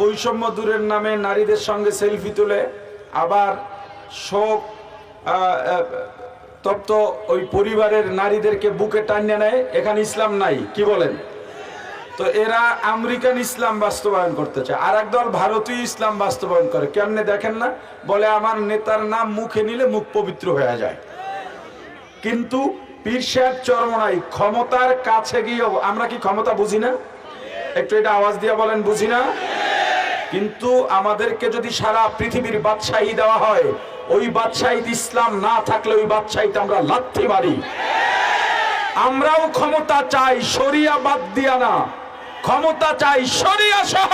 বৈষম্য দূরের নামে নারীদের সঙ্গে সেলফি তুলে আবার শোক তপ্ত ওই পরিবারের নারীদেরকে বুকে টানিয়ে নেয়। এখানে ইসলাম নাই, কি বলেন? তো এরা আমেরিকান ইসলাম বাস্তবায়ন করতে চায়। আর একদল ভারতীয় ইসলাম বাস্তবায়ন করে। কেমনে দেখেন না? বলে আমার নেতার নাম মুখে নিলে মুখ পবিত্র হয়ে যায়। কিন্তু পীর সাহেব চরমনাই ক্ষমতার কাছে গিয়েও আমরা কি ক্ষমতা বুঝি না? একটু এটা আওয়াজ দিয়ে বলেন, বুঝি না? কিন্তু আমাদেরকে যদি সারা পৃথিবীর বাদশাহী দেওয়া হয়, ওই বাদশাহীতে ইসলাম না থাকলে ওই বাদশাহীতে আমরা লাথি মারি। আমরাও ক্ষমতা চাই সরিয়া বাদ দিয়া না। ক্ষমতা চাই সরিয়া সহ।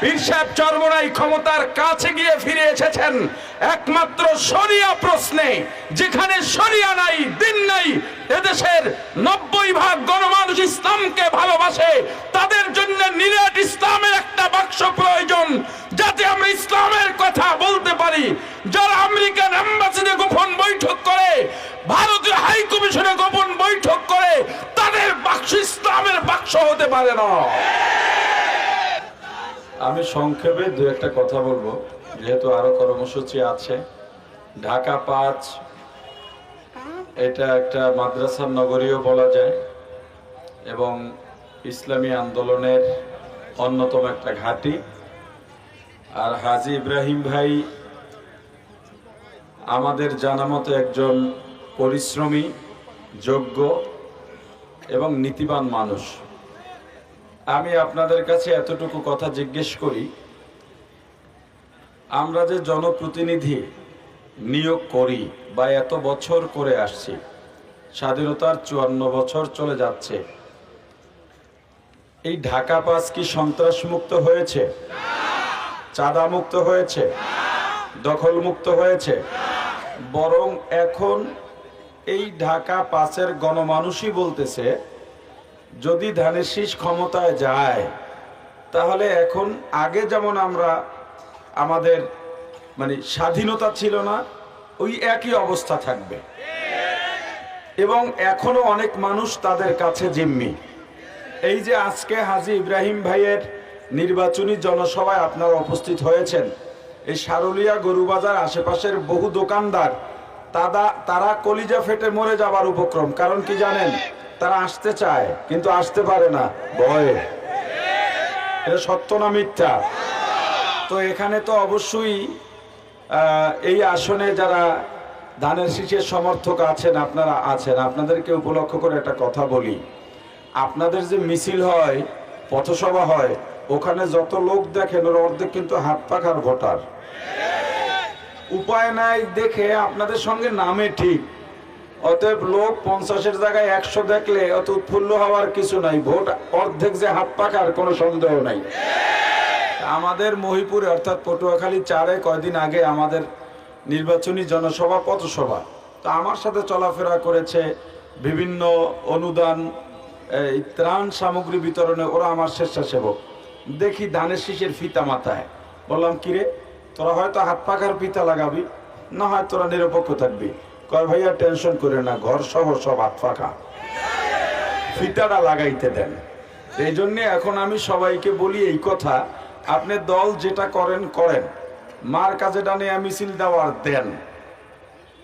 পীর সাহেব চরমনাই ক্ষমতার কাছে গিয়ে ফিরে এসেছেন। একমাত্র সরিয়া প্রশ্নে, যেখানে সরিয়া নাই, দিন নাই, এদেশের নব্বই ভাগ গণমানুষ ইসলামকে ভালোবাসে তাদের নিরাট ইসলামের একটা বাক্স প্রয়োজন যাতে আমরা ইসলামের কথা বলতে পারি। যারা আমেরিকান এম্বাসিতে গোপন বৈঠক করে, ভারতীয় হাই কমিশনে গোপন বৈঠক করে, তাদের বাক্স ইসলামের বাক্স হতে পারে না। আমি সংক্ষেপে দু একটা কথা বলব। যেহেতু আরও কর্মসূচি আছে, ঢাকা পাঁচ, এটা একটা মাদ্রাসার নগরীও বলা যায়, এবং ইসলামী আন্দোলনের অন্যতম একটা ঘাঁটি। আর হাজি ইব্রাহিম ভাই আমাদের জানা মতো একজন পরিশ্রমী, যোগ্য এবং নীতিবান মানুষ। আমি আপনাদের কাছে এতটুকু কথা জিজ্ঞেস করি, আমরা যে জনপ্রতিনিধি নিয়োগ করি বা এত বছর করে আসছি, স্বাধীনতার চুয়ান্ন বছর চলে যাচ্ছে এই ঢাকা পাস কি সন্ত্রাস মুক্ত হয়েছে? চাঁদা মুক্ত হয়েছে? দখল মুক্ত হয়েছে? বরং এখন এই ঢাকা পাসের গণমানুষই বলতেছে, যদি ধানের শীষ ক্ষমতায় যায়, তাহলে এখন আগে যেমন আমরা আমাদের মানে স্বাধীনতা ছিল না, ওই একই অবস্থা থাকবে। এবং এখনও অনেক মানুষ তাদের কাছে জিম্মি। এই যে আজকে হাজি ইব্রাহিম ভাইয়ের নির্বাচনী জনসভায় আপনারা উপস্থিত হয়েছেন, এই সারুলিয়া গরুবাজার আশেপাশের বহু দোকানদার তারা তারা কলিজা ফেটে মরে যাবার উপক্রম। কারণ কি জানেন? তারা আসতে চায়, কিন্তু আসতে পারে না। ভয়ে। এটা সত্য না মিথ্যা? তো এখানে তো অবশ্যই এই আসনে যারা ধানের শীষের সমর্থক আছেন, আপনারা আছেন। আপনাদেরকে উপলক্ষ করে একটা কথা বলি। আপনাদের যে মিছিল হয়, পথসভা হয়, ওখানে যত লোক দেখেন, ওর অর্ধেক কিন্তু হাত পাখার ভোটার। উপায় নাই দেখে আপনাদের সঙ্গে নামে ঠিক। অতএব লোক পঞ্চাশের জায়গায় একশো দেখলে অত উৎফুল্ল হওয়ার কিছু নাই। ভোট অর্ধেক যে হাত পাখার কোনো সন্দেহ নাই। আমাদের মহিপুরে, অর্থাৎ পটুয়াখালী চারে কয়দিন আগে আমাদের নির্বাচনী জনসভা, পথসভা। তো আমার সাথে চলাফেরা করেছে বিভিন্ন অনুদান এই ত্রাণ সামগ্রী বিতরণে ওরা আমার স্বেচ্ছাসেবক। দেখি ধানের শীষের ফিতা মাথায়। বললাম, কিরে, তোরা হয়তো হাত পাখার ফিতা লাগাবি, না হয় তোরা নিরপেক্ষ থাকবি। কয়, ভাইয়া, টেনশন করে না ঘর সহ সব হাত পাখা। ফিতাটা লাগাইতে দেন। এই জন্যে এখন আমি সবাইকে বলি এই কথা, আপনি দল যেটা করেন করেন। মার কাছে ডানে মিছিল দেওয়ার দেন।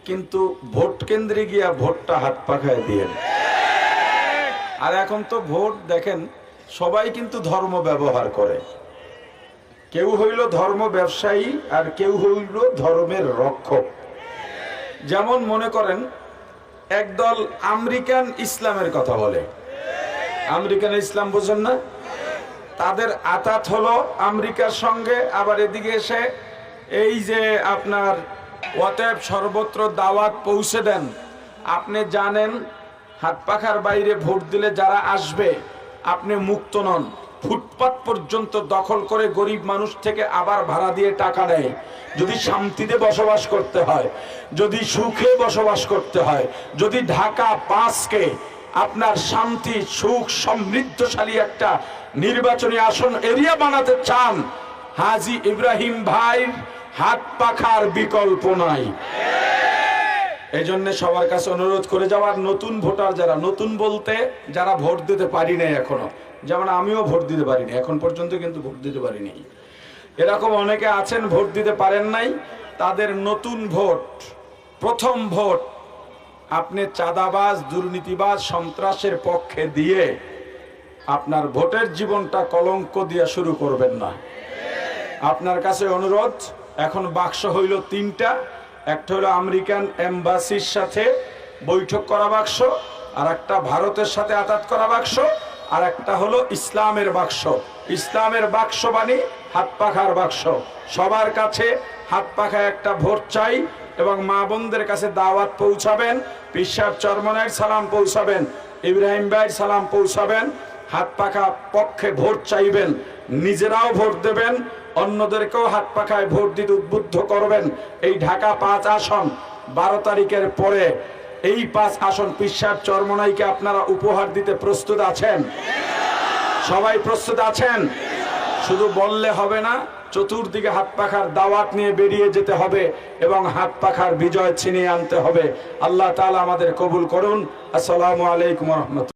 কিন্তু ভোট কেন্দ্রে গিয়া ভোটটা হাত পাখায় দিয়েন। আর এখন তো ভোট, দেখেন, সবাই কিন্তু ধর্ম ব্যবহার করে। কেউ হইল ধর্ম ব্যবসায়ী আর কেউ হইল ধর্মের রক্ষক। যেমন মনে করেন, একদল আমেরিকান ইসলামের কথা বলে। আমেরিকান ইসলাম বোঝেন না? তাদের আতাত হলো আমেরিকার সঙ্গে, আবার এদিকে এসে এই যে আপনার অতএব সর্বত্র দাওয়াত পৌঁছে দেন। আপনি জানেন হাত পাখার বাইরে ভোট দিলে যারা আসবে, আপনি মুক্ত নন। ফুটপাত পর্যন্ত দখল করে গরিব মানুষ থেকে আবার ভাড়া দিয়ে টাকা নেয়। যদি শান্তিতে বসবাস করতে হয়, যদি সুখে বসবাস করতে হয়, যদি ঢাকা পাঁচকে আপনার শান্তি, সুখ, সমৃদ্ধশালী একটা নির্বাচনী আসন এরিয়া বানাতে চান, হাজি ইব্রাহিম ভাই হাত পাখার বিকল্প নাই। এই জন্য সবার কাছে অনুরোধ করে যাওয়ার নতুন ভোটার যারা, নতুন বলতে যারা ভোট দিতে পারি নাই এখনও, যেমন আমিও ভোট দিতে পারিনি, এখন পর্যন্ত কিন্তু ভোট দিতে পারিনি। এরকম অনেকে আছেন ভোট দিতে পারেন নাই, তাদের নতুন ভোট, প্রথম ভোট আপনি চাঁদাবাজ, দুর্নীতিবাজ, সন্ত্রাসের পক্ষে দিয়ে আপনার ভোটের জীবনটা কলঙ্ক দিয়ে শুরু করবেন না। আপনার কাছে অনুরোধ, এখন বাক্স হইল তিনটা একটা হলো আমেরিকান এম্বাসির সাথে বৈঠক করা বাক্স, আর একটা ভারতের সাথে আঘাত করা বাক্স, আর একটা হলো ইসলামের বাক্স। ইসলামের বাক্স বাণী হাত পাখার বাক্স। সবার কাছে হাত পাখা একটা ভোট চাই এবং মা বোনদের কাছে দাওয়াত পৌঁছাবেন পিসাব চরমনের সালাম পৌঁছাবেন, ইব্রাহিম ভাইয়ের সালাম পৌঁছাবেন, হাত পাখা পক্ষে ভোট চাইবেন, নিজেরাও ভোট দেবেন অন্যদেরকেও হাত পাখায় ভোট দিতে উদ্বুদ্ধ করবেন। এই ঢাকা পাঁচ আসন বারো তারিখের পরে এই পাঁচ আসন পিসাব চরমনাইকে আপনারা উপহার দিতে প্রস্তুত আছেন? সবাই প্রস্তুত আছেন? শুধু বললে হবে না, চতুর্দিকে হাত পাখার দাওয়াত নিয়ে বেরিয়ে যেতে হবে এবং হাত পাখার বিজয় ছিনিয়ে আনতে হবে। আল্লাহ তাআলা আমাদের কবুল করুন। আসসালামু আলাইকুম রহমতুল্লাহ।